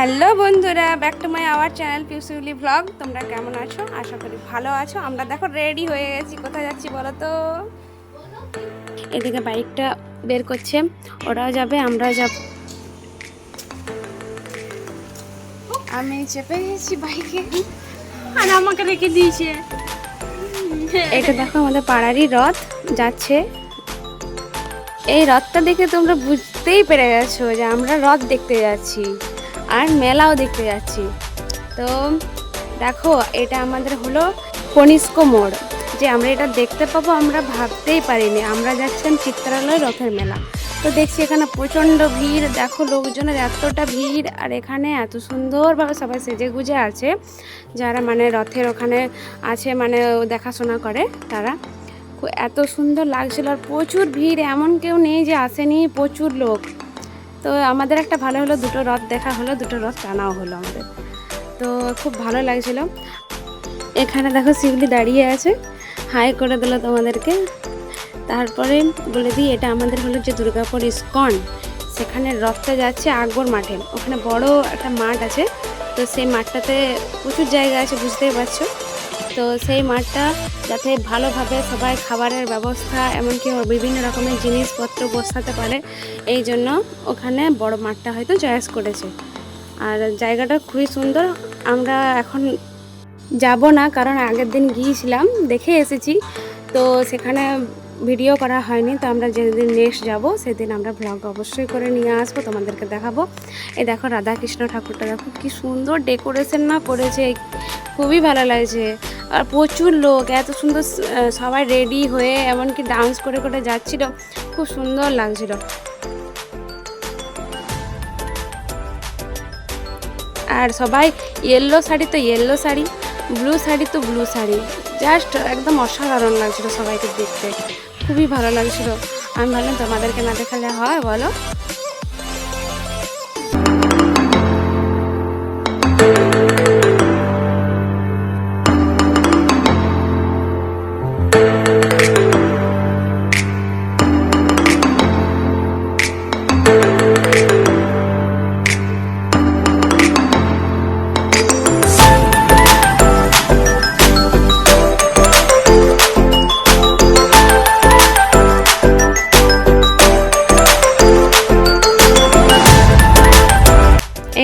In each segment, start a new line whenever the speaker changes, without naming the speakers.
Hello বন্ধুরা back to my our channel পিউসিউলি blog তোমরা কেমন আছো? আশা করি ভালো আছো। আমরা দেখো রেডি হয়ে গেছি। কোথায় যাচ্ছি বলো তো? এদিকে বাইকটা বের করছে। ওরাও যাবে, আমরাও যাব। আমি চেপে গেছি বাইকে।
আর আমাকে রেখে দিয়েছে।
এটা দেখো আমাদের পাড়ারই রথ যাচ্ছে। এই রথটা দেখে তোমরা বুঝতেই পেরে গেছো যে আমরা রথ দেখতে যাচ্ছি। আর মেলাও দেখতে যাচ্ছি। তো দেখো, এটা আমাদের হলো কনিষ্ক মোড়। যে আমরা এটা দেখতে পাবো, আমরা ভাবতেই পারিনি। আমরা যাচ্ছিলাম চিত্রালয় রথের মেলা। তো দেখছি এখানে প্রচণ্ড ভিড়। দেখো লোকজনের এতটা ভিড়, আর এখানে এত সুন্দরভাবে সবাই সেজে গুজে আছে। যারা মানে রথের ওখানে আছে মানে দেখাশোনা করে, তারা। এত সুন্দর লাগছিল, আর প্রচুর ভিড়। এমন কেউ নেই যে আসেনি, প্রচুর লোক। তো আমাদের একটা ভালো হলো, দুটো রথ দেখা হলো, দুটো রথ টানাও হলো আমাদের। তো খুব ভালো লাগছিল। এখানে দেখো শিউলি দাঁড়িয়ে আছে, হাই করে দিল তোমাদেরকে। তারপরে বলে দিই, এটা আমাদের হলো যে দুর্গাপুর ইস্কন। সেখানে রথটা যাচ্ছে আকবর মাঠে। ওখানে বড় একটা মাঠ আছে, তো সেই মাঠটাতে প্রচুর জায়গা আছে, বুঝতেই পারছ। তো সেই মাঠটা যাতে ভালোভাবে সবাই খাবারের ব্যবস্থা, এমনকি বিভিন্ন রকমের জিনিসপত্র বসাতে পারে, এই জন্য ওখানে বড় মাঠটা হয়তো চয়েস করেছে। আর জায়গাটা খুবই সুন্দর। আমরা এখন যাব না, কারণ আগের দিন গিয়েছিলাম, দেখে এসেছি। তো সেখানে ভিডিও করা হয়নি, তো আমরা যেদিন নেক্সট যাব, সেদিন আমরা ব্লগ অবশ্যই করে নিয়ে আসব, তোমাদেরকে দেখাবো। এই দেখো রাধাকৃষ্ণ ঠাকুরটা, দেখো কি সুন্দর ডেকোরেশন না করেছে, খুবই ভালো লাগছে। আর প্রচুর লোক, এত সুন্দর সবাই রেডি হয়ে, এমনকি ডান্স করে করে যাচ্ছিল, খুব সুন্দর লাগছিল। আর সবাই ইয়েলো শাড়ি তো ইয়েলো শাড়ি ব্লু শাড়ি তো ব্লু শাড়ি। জাস্ট একদম অসাধারণ লাগছিল সবাইকে দেখতে। খুবই ভালো লাগছিল। আমি ভাবলাম তোমাদেরকে না দেখালে হয় বলো।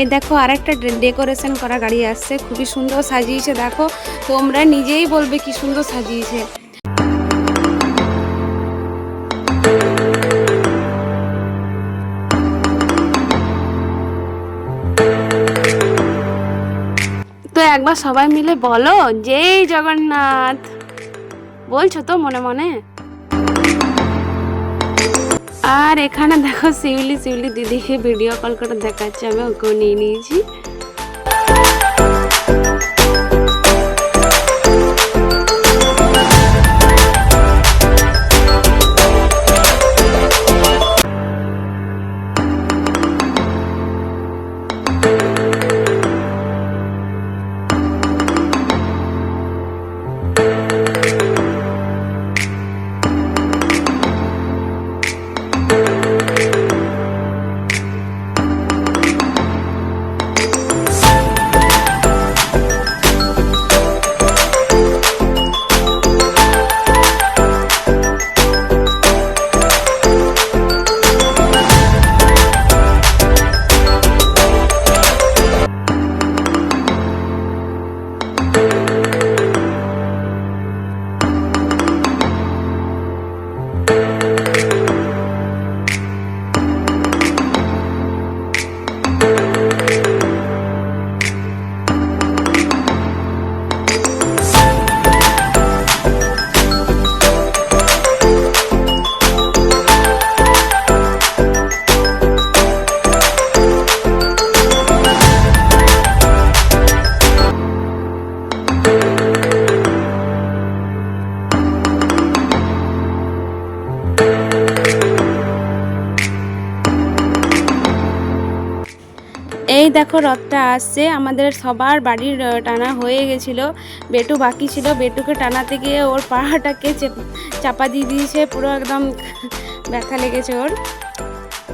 এই দেখো আরেকটা ডেকোরেশন করা গাড়ি আসছে, খুবই সুন্দর সাজিয়েছে, দেখো, তোমরা নিজেই বলবে কি সুন্দর সাজিয়েছে। তো একবার সবাই মিলে বলো, জয় জগন্নাথ। বলছো তো মনে মনে? আর এখানে দেখো শিউলি শিউলি দিদিকে ভিডিও কল করে দেখাচ্ছে আমি ওকেও নিয়ে নিয়েছি। এই দেখো রথটা আসছে। আমাদের সবার বাড়ির টানা হয়ে গেছিল। বেটু বাকি ছিল। বেটুকে টানাতে গিয়ে ওর পাহাটাকে চাপা দিয়ে দিয়েছে। পুরো একদম ব্যথা লেগেছে ওর।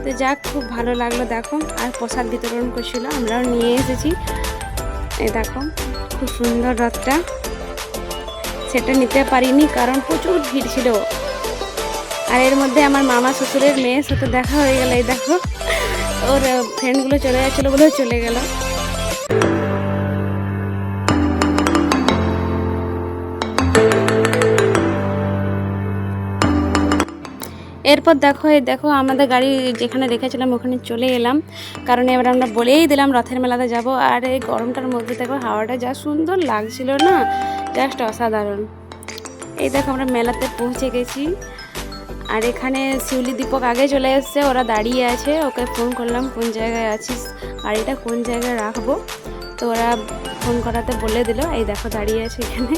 তো যাক, খুব ভালো লাগল, দেখো। আর প্রসাদ বিতরণ করছিল, আমরাও নিয়ে এসেছি। এই দেখো, খুব সুন্দর রথটা। সেটা নিতে পারিনি, কারণ প্রচুর ভিড় ছিল। আর এর মধ্যে আমার মামা শ্বশুরের মেয়ের সাথে দেখা হয়ে গেল, এই দেখো। ওর ফ্রেন্ডগুলো চলে যাচ্ছিল বলেও চলে গেল। এরপর দেখো, এই দেখো আমাদের গাড়ি যেখানে রেখেছিলাম ওখানে চলে এলাম। কারণ এবার আমরা বলেই দিলাম রথের মেলাতে যাব। আর এই গরমটার মধ্যে দেখো, হাওয়াটা যা সুন্দর লাগছিল না, জাস্ট অসাধারণ। এই দেখো আমরা মেলাতে পৌঁছে গেছি। আর এখানে শিউলি দীপক আগে চলে এসছে, ওরা দাঁড়িয়ে আছে, ওকে ফোন করলাম, কোন জায়গায় আছিস, আর এটা কোন জায়গায় রাখব? তো ওরা ফোন করাতে বলে দিল, এই দেখো দাঁড়িয়ে আছে এখানে।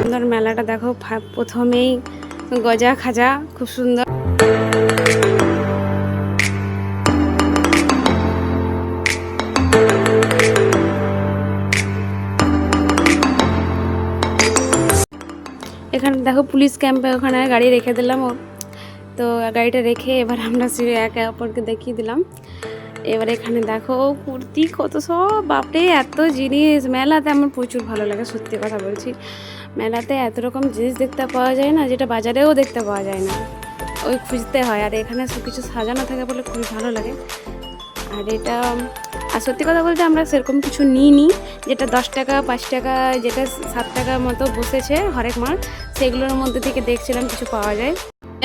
সুন্দর মেলাটা দেখো প্রথমেই গজা খাজা, খুব সুন্দর। এখানে দেখো পুলিশ ক্যাম্পে ওখানে গাড়ি রেখে দিলাম তো গাড়িটা রেখে এবার আমরা সিঁড়ি একে অপরকে দেখিয়ে দিলাম। এবার এখানে দেখো কুর্তি কত সব, বাপরে, এত জিনিস। মেলাতে আমার প্রচুর ভালো লাগে, সত্যি কথা বলছি। মেলাতে এত রকম জিনিস দেখতে পাওয়া যায় না, যেটা বাজারেও দেখতে পাওয়া যায় না। ওই খুঁজতে হয়, আর এখানে সব কিছু সাজানো থাকে বলে খুবই ভালো লাগে। আর এটা, আর সত্যি কথা বলতে আমরা সেরকম কিছু নিইনি। যেটা দশ টাকা, পাঁচ টাকা, যেটা সাত টাকার মতো বসেছে হরেক মাল, সেগুলোর মধ্যে থেকে দেখছিলাম কিছু পাওয়া যায়।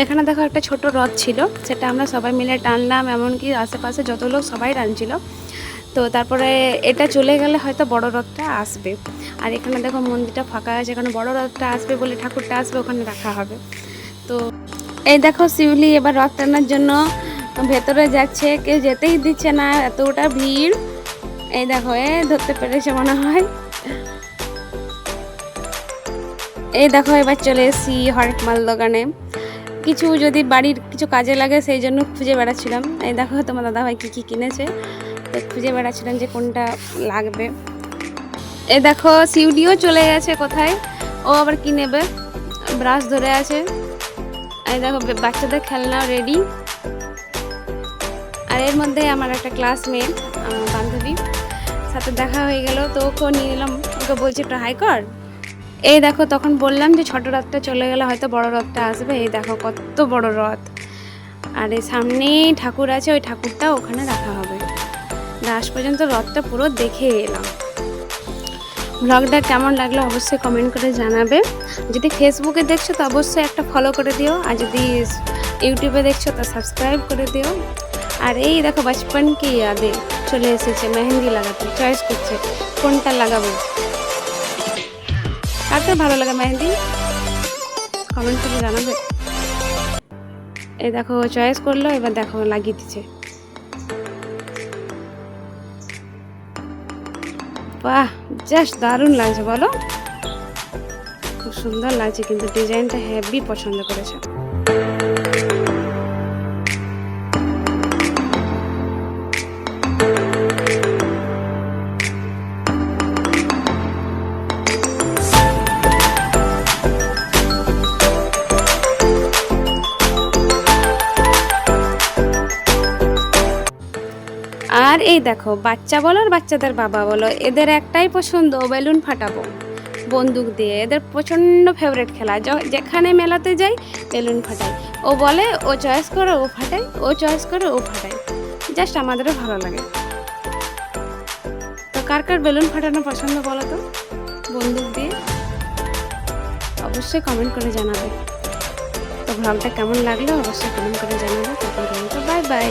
এখানে দেখো একটা ছোট রথ ছিল, সেটা আমরা সবাই মিলে টানলাম, এমনকি আশেপাশে যত লোক সবাই টানছিল। তো তারপরে এটা চলে গেলে হয়তো বড় রথটা আসবে। আর এখানে দেখো মন্দিরটা ফাঁকা আছে, এখানে বড় রথটা আসবে বলে ঠাকুরটা আসবে, ওখানে রাখা হবে। তো এই দেখো শিউলি, এবার রথ টানার জন্য ভেতরে যাচ্ছে, কেউ যেতেই দিচ্ছে না, এতটা ভিড়। এই দেখো, এ ধরতে পেরেছে মনে হয়। এই দেখো, এবার চলে এসেছি হরেক মাল দোকানে। কিছু যদি বাড়ির কিছু কাজে লাগে, সেই জন্য খুঁজে বেড়াচ্ছিলাম। এই দেখো, তোমার দাদাভাই কী কী কিনেছে, তো খুঁজে বেড়াচ্ছিলাম যে কোনটা লাগবে। এই দেখো, সিউডিও চলে গেছে কোথায়? ও আবার কি নেবে? ব্রাশ ধরে আছে। এই দেখো বাচ্চাদের খেলনাও রেডি আর এর মধ্যে আমার একটা ক্লাসমেট বান্ধবী, সাথে দেখা হয়ে গেল। তো ওকেও নিয়ে নিলাম ওকে বলছি, একটু হাই কর। এই দেখো, তখন বললাম যে, ছোট রথটা চলে গেলে হয়তো বড় রথটা আসবে। এই দেখো, কত বড় রথ। আর এই সামনেই ঠাকুর আছে, ওই ঠাকুরটা ওখানে রাখা হবে। লাস্ট পর্যন্ত রথটা পুরো দেখে এলাম। ব্লগটা কেমন লাগল অবশ্যই কমেন্ট করে জানাবে। যদি ফেসবুকে দেখছ, তো অবশ্যই একটা ফলো করে দিও। আর যদি ইউটিউবে দেখছ, তো সাবস্ক্রাইব করে দিও। আর এই দেখো বাচপন কি ইয়াদে চলে এসেছে, মেহেন্দি লাগাতে চয়েস করছে, কোনটা লাগাবো? কাকে ভালো লাগে মেহেন্দি? কমেন্ট করে জানাবে। এই দেখো চয়েস করল, এবার দেখো লাগিয়ে দিচ্ছে। বাহ জাস্ট দারুণ লাগছে, বলো। খুব সুন্দর লাগছে, কিন্তু ডিজাইনটা হেভি পছন্দ করেছে। আর এই দেখো, বাচ্চা বলো আর বাচ্চাদের বাবা বলো, এদের একটাই পছন্দ, বেলুন ফাটাবো। বন্দুক দিয়ে এদের প্রচণ্ড ফেভারিট খেলা যেখানে মেলাতে যাই, বেলুন ফাটাই। ও বলে, ও চয়েস করে, ও ফাটাই, ও চয়েস করে, ও ফাটাই। জাস্ট আমাদেরও ভালো লাগে। তো কার কার বেলুন ফাটানো পছন্দ বলো তো? বন্দুক দিয়ে। অবশ্যই কমেন্ট করে জানাবে। তো ভ্লগটা কেমন লাগল? অবশ্যই কমেন্ট করে জানাবে। তখন বাই বাই